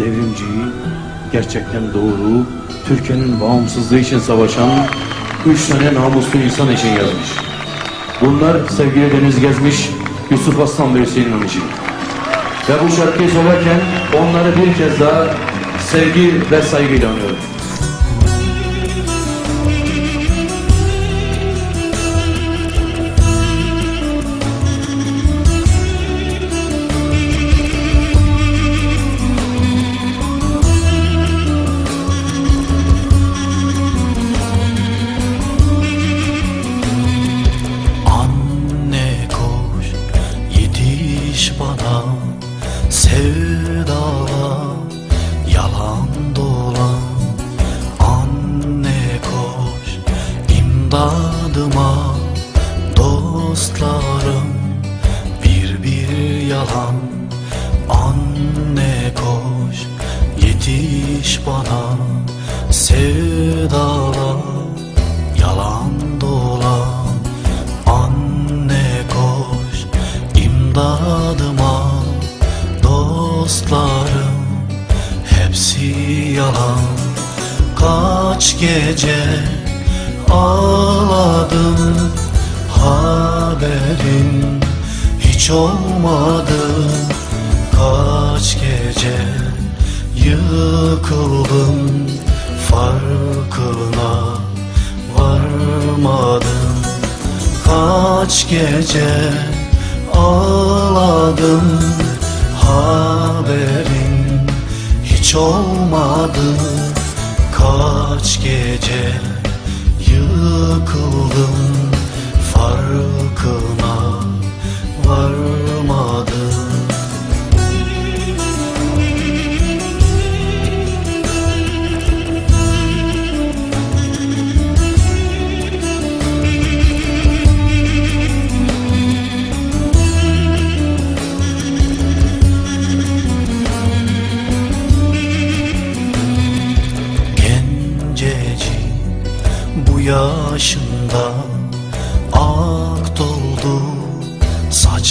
devrimciyi, gerçekten doğru, Türkiye'nin bağımsızlığı için savaşan üç tane namuslu insan için yazmış. Bunlar sevgili Deniz Gezmiş, Yusuf Aslan ve Hüseyin İnan. Ve bu şarkıyı söylerken onları bir kez daha sevgi ve saygıyla anıyorum. Sevdalar yalan dolan Anne koş imdadıma dostlarım bir bir yalan Anne hepsi yalan. Kaç gece ağladım. Haberin hiç olmadı. Kaç gece yıkıldım. Farkına varmadım. Kaç gece ağladım gece yıkıldım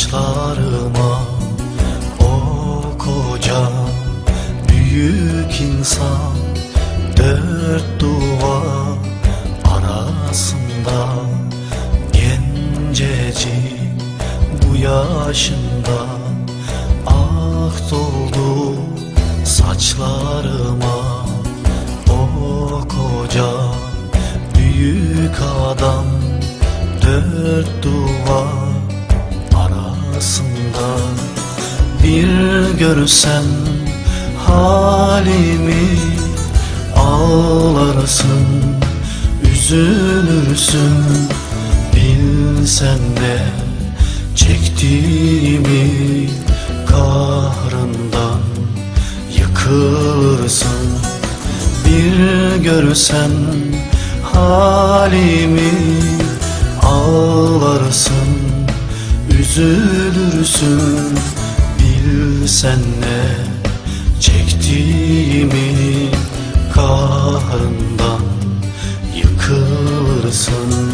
saçlarıma O koca büyük insan Dört duvar arasında Gencecik bu yaşında Ak doldu saçlarıma. O koca büyük adam dört duvar arasında bir görsen halimi ağlarsın üzülürsün. Bilsen de çektiğimi kahrından yıkılırsın. Bir görsen halimi ağlarsın üzülürsün bilsen ne çektiğimi kahrından yıkılırsın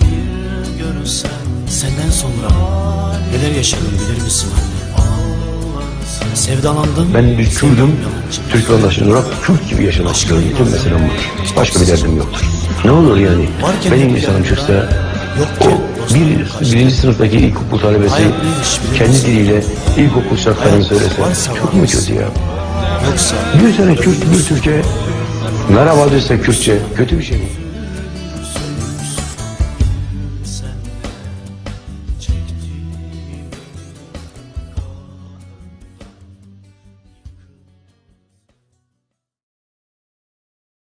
bir görsen Senden sonra neler yaşadım bilir misin anne? Sevdalandım. Ben bir Kürdüm, Türk vatandaşı olarak Kürt gibi yaşamak istiyorum. Bütün meselem bu. Başka bir derdim yoktur. Ne olur yani? Benim insanım Yokken o bir birinci sınıftaki ilkokul talebesi kendi diliyle ilkokul şarkılarını söylese çok mu kötü ya? Bir tane Kürt bir Türkçe merhaba dese Kürtçe kötü bir şey mi?